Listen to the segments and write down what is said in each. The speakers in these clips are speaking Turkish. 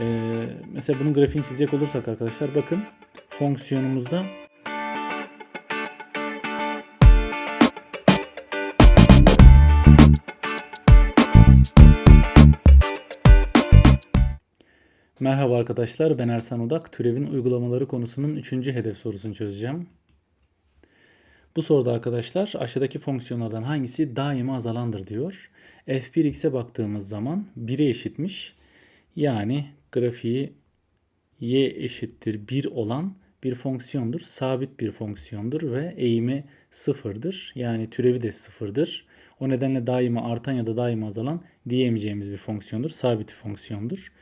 Ee, mesela bunun grafiğini çizecek olursak arkadaşlar bakın fonksiyonumuzda Merhaba arkadaşlar ben Ersan Odak. Türevin uygulamaları konusunun 3. hedef sorusunu çözeceğim. Bu soruda arkadaşlar aşağıdaki fonksiyonlardan hangisi daima azalandır diyor. f1x'e baktığımız zaman 1'e eşitmiş. Yani grafiği y eşittir 1 olan bir fonksiyondur. Sabit bir fonksiyondur ve eğimi sıfırdır. Yani türevi de sıfırdır. O nedenle daima artan ya da daima azalan diyemeyeceğimiz bir fonksiyondur. Sabit bir fonksiyondur.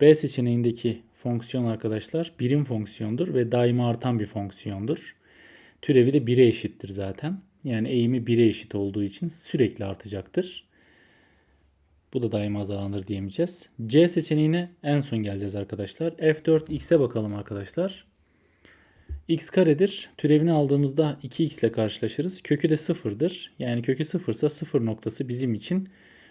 B seçeneğindeki fonksiyon arkadaşlar birim fonksiyondur ve daima artan bir fonksiyondur. Türevi de 1'e eşittir zaten. Yani eğimi 1'e eşit olduğu için sürekli artacaktır. Bu da daima azalandır diyemeyeceğiz. C seçeneğine en son geleceğiz arkadaşlar. F4x'e bakalım arkadaşlar. x karedir. Türevini aldığımızda 2x ile karşılaşırız. Kökü de sıfırdır. Yani kökü sıfırsa sıfır noktası bizim için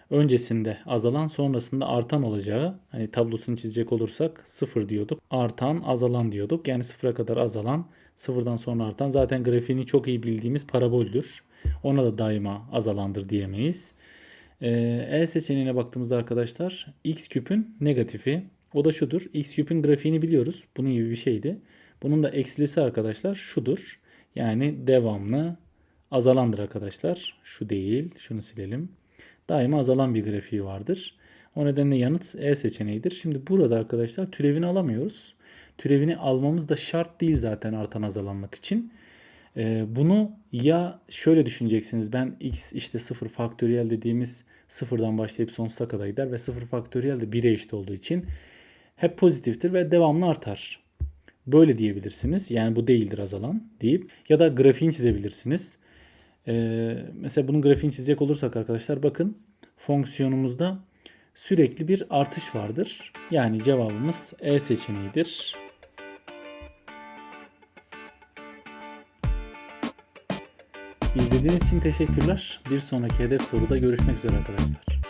öncesinde azalan sonrasında artan olacağı hani tablosunu çizecek olursak sıfır diyorduk. Artan azalan diyorduk. Yani sıfıra kadar azalan sıfırdan sonra artan zaten grafiğini çok iyi bildiğimiz paraboldür. Ona da daima azalandır diyemeyiz. Ee, E seçeneğine baktığımızda arkadaşlar x küpün negatifi o da şudur. X küpün grafiğini biliyoruz. Bunun gibi bir şeydi. Bunun da eksilisi arkadaşlar şudur. Yani devamlı azalandır arkadaşlar. Şu değil. Şunu silelim daima azalan bir grafiği vardır. O nedenle yanıt E seçeneğidir. Şimdi burada arkadaşlar türevini alamıyoruz. Türevini almamız da şart değil zaten artan azalanmak için. Ee, bunu ya şöyle düşüneceksiniz. Ben x işte 0 faktöriyel dediğimiz sıfırdan başlayıp sonsuza kadar gider ve 0 faktöriyel de 1'e eşit olduğu için hep pozitiftir ve devamlı artar. Böyle diyebilirsiniz. Yani bu değildir azalan deyip ya da grafiğini çizebilirsiniz. Ee, mesela bunun grafiğini çizecek olursak arkadaşlar bakın fonksiyonumuzda sürekli bir artış vardır. Yani cevabımız E seçeneğidir. İzlediğiniz için teşekkürler. Bir sonraki hedef soruda görüşmek üzere arkadaşlar.